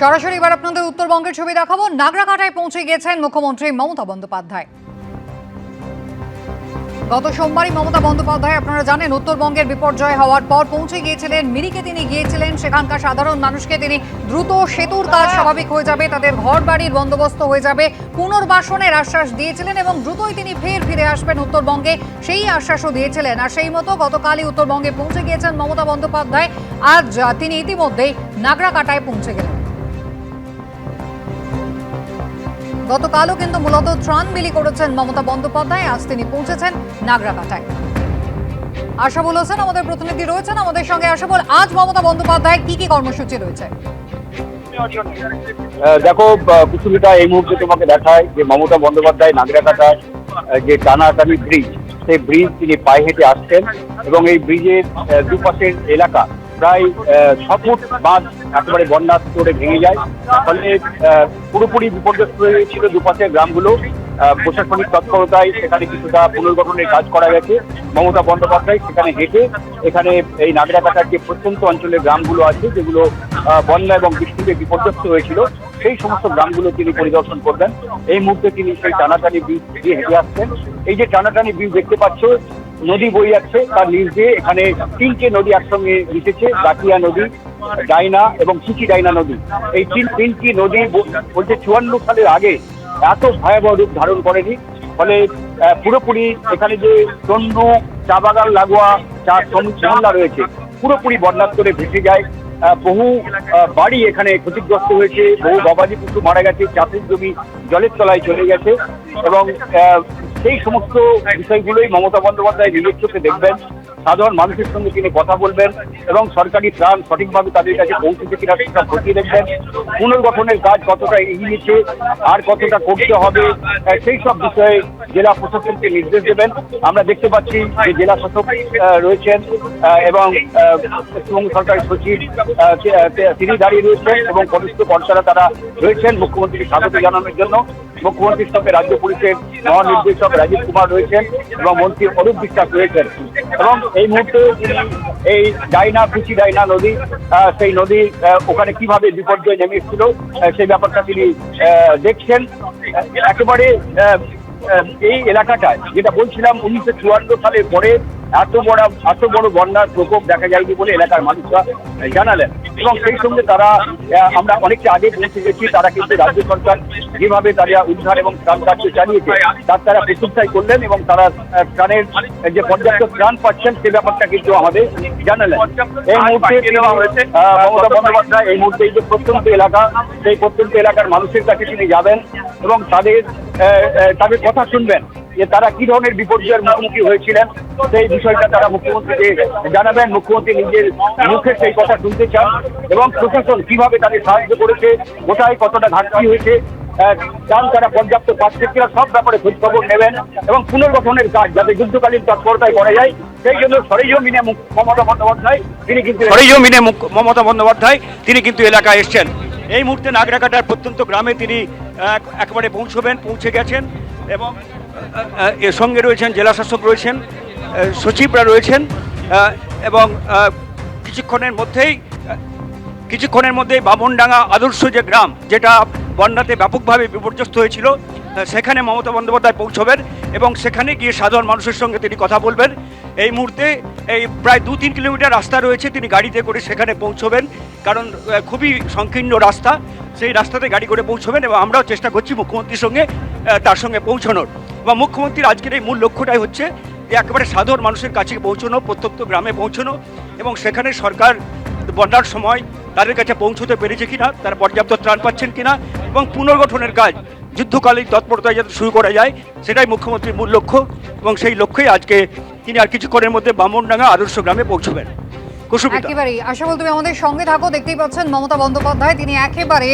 সরাসরি এবার আপনাদের উত্তরবঙ্গের ছবি দেখাবো। নাগরাকাটায় পৌঁছে গেছেন মুখ্যমন্ত্রী মমতা বন্দ্যোপাধ্যায়। গত সোমবারই মমতা বন্দ্যোপাধ্যায়, আপনারা জানেন, উত্তরবঙ্গের বিপর্যয় হওয়ার পর পৌঁছে গিয়েছিলেন, মিরিকে তিনি গিয়েছিলেন, সেখানকার সাধারণ মানুষকে তিনি দ্রুত সেতুর কাজ স্বাভাবিক হয়ে যাবে, তাদের ঘর বাড়ির বন্দোবস্ত হয়ে যাবে, পুনর্বাসনের আশ্বাস দিয়েছিলেন এবং দ্রুতই তিনি ফের ফিরে আসবেন উত্তরবঙ্গে, সেই আশ্বাসও দিয়েছিলেন। আর সেই মতো গতকালই উত্তরবঙ্গে পৌঁছে গিয়েছেন মমতা বন্দ্যোপাধ্যায়, আজ তিনি ইতিমধ্যেই নাগরাকাটায় পৌঁছে গেলেন। গতকালও কিন্তু মূলত ত্রাণ বিলি করেছেন মমতা বন্দ্যোপাধ্যায়। আজ তিনি পৌঁছেছেন নাগরাকাটায়। আশাবুল হোসেন আমাদের প্রতিনিধি রয়েছেন। আমাদের সঙ্গে আশাবুল আজ মমতা বন্দ্যোপাধ্যায় কি কি কর্মসূচি রয়েছে? দেখো আহ, কুসুমিতা এই মুহূর্তে তোমাকে দেখায় যে মমতা বন্দ্যোপাধ্যায় নাগরাকাটার আহ, যে টানাটানি ব্রিজ সেই ব্রিজ তিনি পায়ে হেঁটে আসছেন এবং এই ব্রিজের দুপাশের এলাকা প্রায় ছ ফুট বাঁধ একেবারে বন্যা করে ভেঙে যায়। ফলে পুরোপুরি বিপর্যস্ত হয়ে গেছিল দুপাশের গ্রামগুলো। প্রশাসনিক তৎপরতায় সেখানে কিছুটা পুনর্গঠনের কাজ করা গেছে। মমতা বন্দ্যোপাধ্যায় সেখানে হেঁটে এখানে এই নাগরাকাটার যে প্রত্যন্ত অঞ্চলের গ্রামগুলো আছে, যেগুলো বন্যা এবং বৃষ্টিতে বিপর্যস্ত হয়েছিল, সেই সমস্ত গ্রামগুলো তিনি পরিদর্শন করবেন। এই মুহূর্তে তিনি সেই টানাটানি ব্রিজ দিয়ে হেঁটে আসছেন। এই যে টানাটানি ব্রিজ দেখতে পাচ্ছ নদী বই যাচ্ছে তার নিচ দিয়ে এখানে তিনটে নদী একসঙ্গে মিশেছে গাটিয়া নদী, ডাইনা এবং চিচি ডাইনা নদী। এই তিন তিনটি নদী বলছে চুয়ান্ন সালের আগে এত ভয়াবহ রূপ ধারণ করেনি। ফলে পুরোপুরি এখানে যে তন্ডু চা বাগান লাগোয়া, চা মহল্লা রয়েছে, পুরোপুরি বন্যার করে ভেসে যায়। বহু বাড়ি এখানে ক্ষতিগ্রস্ত হয়েছে। বহু গবাদি পশু মারা গেছে, চাষের জমি জলের তলায় চলে গেছে এবং সেই সমস্ত বিষয়গুলোই মমতা বন্দ্যোপাধ্যায় নিজের চোখে দেখবেন। সাধারণ মানুষের সঙ্গে তিনি কথা বলবেন এবং সরকারি ত্রাণ সঠিকভাবে তাদের কাছে পৌঁছেছে কিনা সেটা খতিয়ে দেখবেন। পুনর্গঠনের কাজ কতটা এগিয়েছে আর কতটা করতে হবে সেই সব বিষয়ে জেলা প্রশাসনকে নির্দেশ দেবেন। আমরা দেখতে পাচ্ছি যে জেলা শাসক রয়েছেন এবং পশ্চিমবঙ্গ সরকারের সচিব তিনি দাঁড়িয়ে রয়েছেন এবং কনিষ্ঠ কর্তারা তারা রয়েছেন। মুখ্যমন্ত্রীকে স্বাগত জানানোর জন্য। মুখ্যমন্ত্রীর সঙ্গে রাজ্য পুলিশের মহানির্দেশক রাজীব কুমার রয়েছেন এবং মন্ত্রী অরূপ বিশ্বাস রয়েছেন। এবং এই মুহূর্তে এই ডাইনা, কুচি ডাইনা নদী সেই নদী ওখানে কীভাবে বিপর্যয় নেমে এসেছিল সেই ব্যাপারটা তিনি দেখছেন। একেবারে এই এলাকাটায়, যেটা বলছিলাম উনিশশো চুয়ান্ন সালের পরে এত বড় এত বড় বন্যার প্রকোপ দেখা যায়নি বলে এলাকার মানুষরা জানালেন। এবং সেই সঙ্গে তারা আমরা অনেকটা আগে পৌঁছে গেছি, তারা কিন্তু রাজ্য সরকার যেভাবে তারা উদ্ধার এবং ত্রাণ কার্য চালিয়েছে, তার তারা প্রশংসাই করলেন এবং তারা ত্রাণের যে পর্যাপ্ত ত্রাণ পাচ্ছেন সে ব্যাপারটা কিন্তু আমাদের জানালেন। এই মুহূর্তে মমতা বন্দ্যোপাধ্যায়, এই মুহূর্তে এই যে প্রত্যন্ত এলাকা, সেই প্রত্যন্ত এলাকার মানুষের কাছে তিনি যাবেন এবং তাদের তাদের কথা শুনবেন। যে তারা কি ধরনের বিপর্যয়ের মুখোমুখি হয়েছিলেন, সেই বিষয়টা তারা মুখ্যমন্ত্রীকে জানাবেন। মুখ্যমন্ত্রী নিজের মুখে সেই কথা শুনতে চান এবং প্রশাসন কীভাবে তাদের সাহায্য করেছে, কোথায় কতটা ঘাটতি হয়েছে ত্রাণ তারা পর্যাপ্ত পাচ্ছে কিনা, সব ব্যাপারে খোঁজ খবর নেবেন এবং পুনর্গঠনের কাজ যাতে যুদ্ধকালীন তৎপরতায় করা যায়, সেই জন্য সরেজমিনে মমতা বন্দ্যোপাধ্যায়, তিনি কিন্তু সরেজমিনে মমতা বন্দ্যোপাধ্যায়, তিনি কিন্তু এলাকায় এসছেন। এই মুহূর্তে নাগরাকাটার প্রত্যন্ত গ্রামে তিনি এক- একেবারে পৌঁছবেন, পৌঁছে গেছেন এবং এর সঙ্গে রয়েছেন জেলা শাসক রয়েছেন সচিবরা রয়েছেন এবং কিছুক্ষণের মধ্যেই কিছুক্ষণের মধ্যেই বামনডাঙ্গা আদর্শ যে গ্রাম, যেটা বন্যাতে ব্যাপকভাবে বিপর্যস্ত হয়েছিল সেখানে মমতা বন্দ্যোপাধ্যায় পৌঁছবেন এবং সেখানে গিয়ে সাধারণ মানুষের সঙ্গে তিনি কথা বলবেন। এই মুহূর্তে এই প্রায় দু তিন কিলোমিটার রাস্তা রয়েছে, তিনি গাড়িতে করে সেখানে পৌঁছবেন, কারণ খুবই সংকীর্ণ রাস্তা। সেই রাস্তাতে গাড়ি করে পৌঁছবেন এবং আমরাও চেষ্টা করছি মুখ্যমন্ত্রীর সঙ্গে তার সঙ্গে পৌঁছানোর। বা মুখ্যমন্ত্রীর আজকের এই মূল লক্ষ্যটাই হচ্ছে যে একেবারে সাধারণ মানুষের কাছে পৌঁছানো প্রত্যন্ত গ্রামে পৌঁছানো এবং সেখানে সরকার বন্যার সময় তাদের কাছে পৌঁছতে পেরেছে কিনা, তারা পর্যাপ্ত ত্রাণ পাচ্ছেন কিনা এবং পুনর্গঠনের কাজ যুদ্ধকালীন তৎপরতায় যাতে শুরু করা যায়, সেটাই মুখ্যমন্ত্রীর মূল লক্ষ্য এবং সেই লক্ষ্যেই আজকে তিনি আর কিছুক্ষণের মধ্যে বামনডাঙ্গা আদর্শ গ্রামে পৌঁছবেন। কুসুমিতা একেবারেই। আশা বল তুমি আমাদের সঙ্গে থাকো। দেখতেই পাচ্ছেন মমতা বন্দ্যোপাধ্যায়, তিনি একেবারে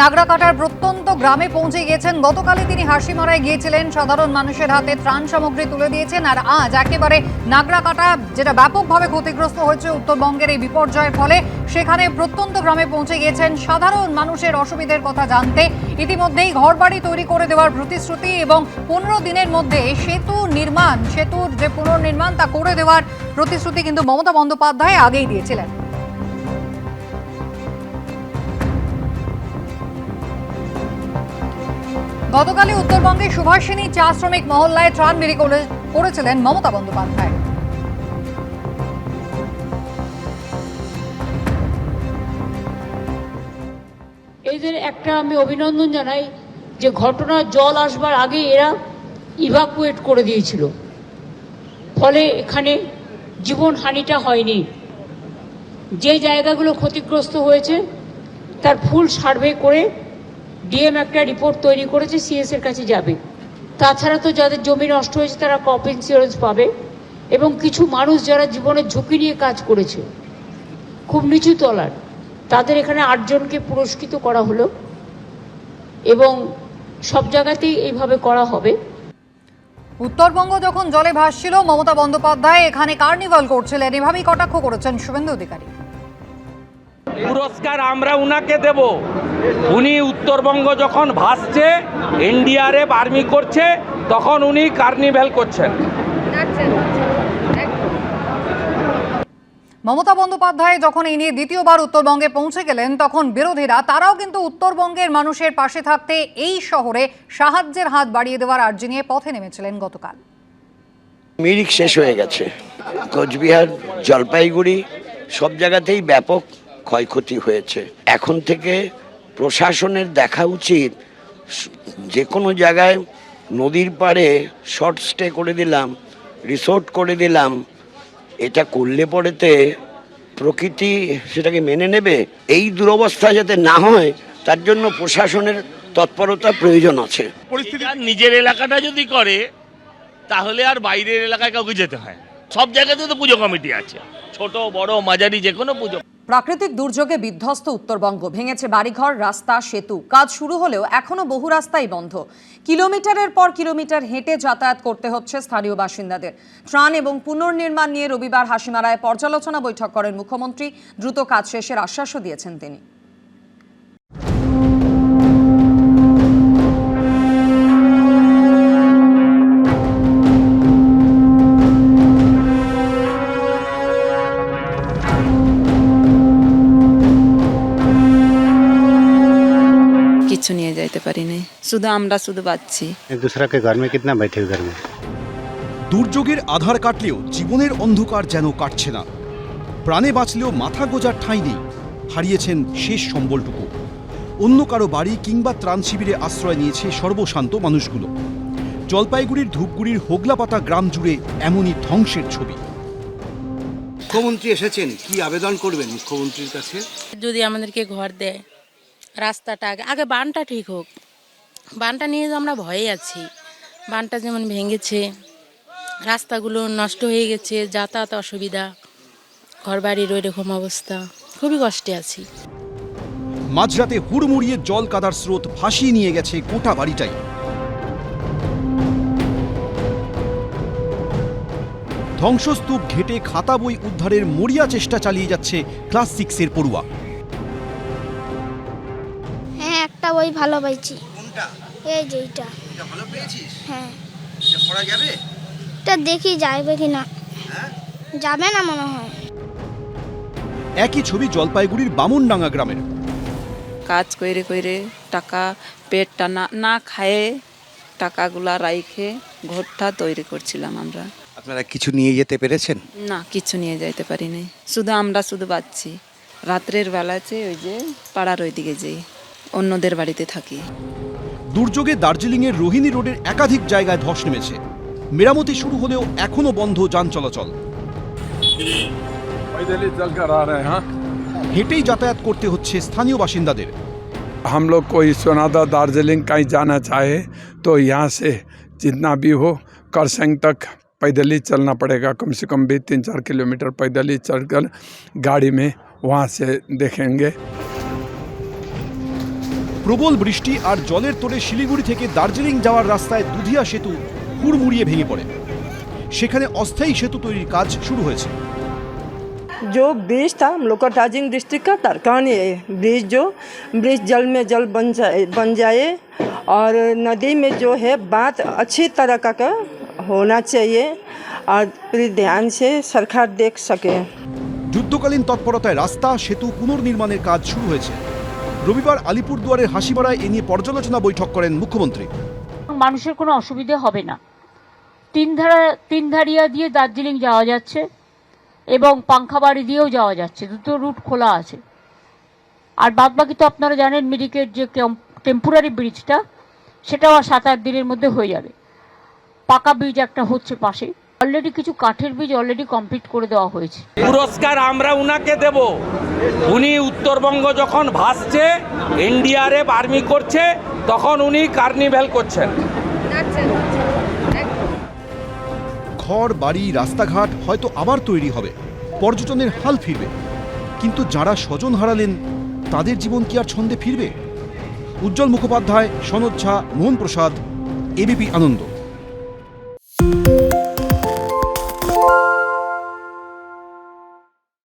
নাগরাকাটার প্রত্যন্ত গ্রামে পৌঁছে গিয়েছেন। গতকালই তিনি হাসিমারায় গিয়েছিলেন। সাধারণ মানুষের হাতে ত্রাণ সামগ্রী তুলে দিয়েছেন। আর আজ একেবারে নাগরাকাটা, যেটা ব্যাপকভাবে ক্ষতিগ্রস্ত হয়েছে উত্তরবঙ্গের এই বিপর্যয়ের ফলে, সেখানে প্রত্যন্ত গ্রামে পৌঁছে গিয়েছেন সাধারণ মানুষের অসুবিধের কথা জানতে। ইতিমধ্যেই ঘরবাড়ি তৈরি করে দেওয়ার প্রতিশ্রুতি এবং পনেরো দিনের মধ্যে সেতু নির্মাণ, সেতুর যে পুনর্নির্মাণ, তা করে দেওয়ার প্রতিশ্রুতি কিন্তু মমতা বন্দ্যোপাধ্যায় আগেই দিয়েছিলেন। গতকালই উত্তরবঙ্গে সুভাষিনী চা শ্রমিক মহল্লায় ত্রাণ বিলি করে- করেছিলেন মমতা বন্দ্যোপাধ্যায়। এদের একটা আমি অভিনন্দন জানাই যে ঘটনা জল আসবার আগে এরা ইভাকুয়েট করে দিয়েছিল। ফলে এখানে জীবন হানিটা হয়নি। যে জায়গাগুলো ক্ষতিগ্রস্ত হয়েছে, তার ফুল সার্ভে করে ডিএম একটা রিপোর্ট তৈরি করেছে, সিএস এর কাছে যাবে। তাছাড়া তো যাদের জমি নষ্ট হয়েছে, তারা ক্রপ ইন্স্যুরেন্স পাবে এবং কিছু মানুষ যারা জীবনের ঝুঁকি নিয়ে কাজ করেছে, খুব নিচু তলার, তাদের এখানে আটজনকে পুরস্কৃত করা হলো এবং সব জায়গাতেই এইভাবে করা হবে। উত্তরবঙ্গ যখন জলে ভাসছিল, মমতা বন্দ্যোপাধ্যায় এখানে কার্নিভাল করছিলেন। এভাবেই কটাক্ষ করেছেন শুভেন্দু অধিকারী। পুরস্কার আমরা উনাকে দেব। উনি উত্তরবঙ্গ যখন ভাসছে, এনডিআরএফ আর্মি করছে, তখন উনি কার্নিভ্যাল করছেন। মমতা বন্দ্যোপাধ্যায় যখন এই নিয়ে দ্বিতীয়বার উত্তরবঙ্গে পৌঁছে গেলেন, তখন বিরোধীরা তারাও কিন্তু উত্তরবঙ্গের মানুষের পাশে থাকতে এই শহরে সাহায্যের হাত বাড়িয়ে দেওয়ার আর্জি নিয়ে পথে নেমেছিলেন গতকাল। মিরিক শেষ হয়ে গেছে। কোচবিহার, জলপাইগুড়ি সব জায়গাতেই ব্যাপক ক্ষয়ক্ষতি হয়েছে। এখন থেকে প্রশাসনের দেখা উচিত, যে কোনো জায়গায় নদীর পাড়ে শর্ট স্টে করে দিলাম, রিসোর্ট করে দিলাম এটা করলে পরেতে প্রকৃতি সেটাকে মেনে নেবে, এই দুরবস্থা যাতে না হয়, তার জন্য প্রশাসনের তৎপরতা প্রয়োজন আছে। পরিস্থিতি নিজের এলাকাটা যদি করে, তাহলে আর বাইরের এলাকায় কাউকে যেতে হয় সব জায়গাতে তো পুজো কমিটি আছে। ছোট, বড়, মাঝারি যে কোনো পুজো প্রাকৃতিক দুর্যোগে বিধ্বস্ত উত্তরবঙ্গ। ভেঙেছে বাড়িঘর, রাস্তা, সেতু। কাজ শুরু হলেও এখনও বহু রাস্তাই বন্ধ। কিলোমিটারের পর কিলোমিটার হেঁটে যাতায়াত করতে হচ্ছে স্থানীয় বাসিন্দাদের। ত্রাণ এবং পুনর্নির্মাণ নিয়ে রবিবার হাসিমারায় পর্যালোচনা বৈঠক করেন মুখ্যমন্ত্রী। দ্রুত কাজ শেষের আশ্বাসও দিয়েছেন তিনি। কিছু নিয়ে যাইতে পারিনি। শুধু আমরা শুধু বাচ্চি এক দূসরাকে ঘর মে কিতনা বৈঠে ঘর মে দুর্যোগের আধার কাটলেও জীবনের অন্ধকার যেন কাটছে না। প্রাণে বাঁচলেও মাথা গোজার ঠাঁই নেই। হারিয়েছেন শেষ সম্বলটুকু। অন্য কারও বাড়ি কিংবা ত্রাণ শিবিরে আশ্রয় নিয়েছে সর্বশান্ত মানুষগুলো। জলপাইগুড়ির ধূপগুড়ির হোগলাপাতা গ্রাম জুড়ে এমনই ধ্বংসের ছবি। মুখ্যমন্ত্রী এসেছেন। কি আবেদন করবেন মুখ্যমন্ত্রীর কাছে? যদি আমাদেরকে ঘর দেয় রাস্তাটা আগে আগে বানটা ঠিক হোক। বানটা নিয়ে তো আমরা ভয়ে আছি। বানটা যেমন ভেঙেছে, রাস্তাগুলো নষ্ট হয়ে গেছে, যাতায়াত অসুবিধা, ঘরবাড়ির ওই রকম অবস্থা, খুবই কষ্টে আছি। মাঝরাতে হুড়মুড়িয়ে জল কাদার স্রোত ভাসিয়ে নিয়ে গেছে গোটা বাড়িটাই। ধ্বংসস্তূপ ঘেটে খাতা বই উদ্ধারের মরিয়া চেষ্টা চালিয়ে যাচ্ছে ক্লাস সিক্সের পড়ুয়া। একটা বই ভালো পাইছি। এই যে এইটা। এটা ভালো পেয়েছিস? হ্যাঁ। এটা পড়া যাবে? এটা দেখি যাইবে কি না যাবে না মনে হয়। একই ছবি জলপাইগুড়ির বামনডাঙ্গা গ্রামের। কাজ কইরে কইরে টাকা পেটটা না না খায়ে টাকাগুলা রাইখে ঘরটা তৈরি করছিলাম আমরা। আপনারা কিছু নিয়ে যেতে পেরেছেন? না কিছু নিয়ে যাইতে পারিনি। শুধু আমরা শুধু বাচ্ছি। রাত্রের বেলাতে ওই যে পাড়ার ওই দিকে যাই। অন্যদের বাড়িতে থাকি দুর্যোগে দার্জিলিংয়ের রোহিণী রোডের একাধিক জায়গায় ধস নেমেছে মেরামতি শুরু হলেও এখনও বন্ধ যান চলাচল হেঁটেই যাতায়াত করতে হচ্ছে স্থানীয় বাসিন্দাদের हम लोग कोई सोनादा दार्जिलिंग कहीं जाना चाहे तो यहाँ से जितना भी हो करसंग तक पैदल ही चलना पड़ेगा कम से कम भी तीन चार किलोमीटर पैदल ही चलकर गाड़ी में वहाँ से देखेंगे প্রবল বৃষ্টি আর জলের তোড়ে শিলিগুড়ি থেকে দার্জিলিং যাওয়ার রাস্তায় দুধিয়া সেতু হুড়মুড়িয়ে ভেঙে পড়ে সেখানে অস্থায়ী সেতু তৈরির কাজ শুরু হয়েছে जो ब्रिज था हम लोग का दार्जिलिंग डिस्ट्रिक्ट का तरकानी है ब्रिज जो ब्रिज जल में जल बन जाए बन जाए और नदी में जो है बात अच्छी तरह का, का होना चाहिए और पूरी ध्यान से सरकार देख सके যুদ্ধকালীন তৎপরতায় রাস্তা সেতু পুনর্নির্মাণের কাজ শুরু হয়েছে রবিবার আলিপুরদুয়ারের হাসিমারায় এ নিয়ে পর্যালোচনা বৈঠক করেন মুখ্যমন্ত্রী। মানুষের কোনো অসুবিধে হবে না। তিন ধারা, তিন ধারিয়া দিয়ে দার্জিলিং যাওয়া যাচ্ছে এবং পাংখাবাড়ি দিয়েও যাওয়া যাচ্ছে। দুটো রুট খোলা আছে। আর বাদবাকি তো আপনারা জানেন মিরিকের যে টেম্পোরারি ব্রিজটা, সেটাও সাত আট দিনের মধ্যে হয়ে যাবে। পাকা ব্রিজ একটা হচ্ছে পাশে। অলরেডি কিছু কাঠের বীজ অলরেডি কমপ্লিট করে দেওয়া হয়েছে। পুরস্কার আমরা উনাকে দেব। উনি উত্তরবঙ্গ যখন ভাসছে এনডিআরএফ আর্মি করছে তখন উনি কার্নিভ্যাল করছেন। ঘর বাড়ি রাস্তাঘাট হয়তো আবার তৈরি হবে। পর্যটনের হাল ফিরবে। কিন্তু যারা স্বজন হারালেন তাদের জীবন কি আর ছন্দে ফিরবে? উজ্জ্বল মুখোপাধ্যায় সনদ ঝা মোহন প্রসাদ এবিপি আনন্দ।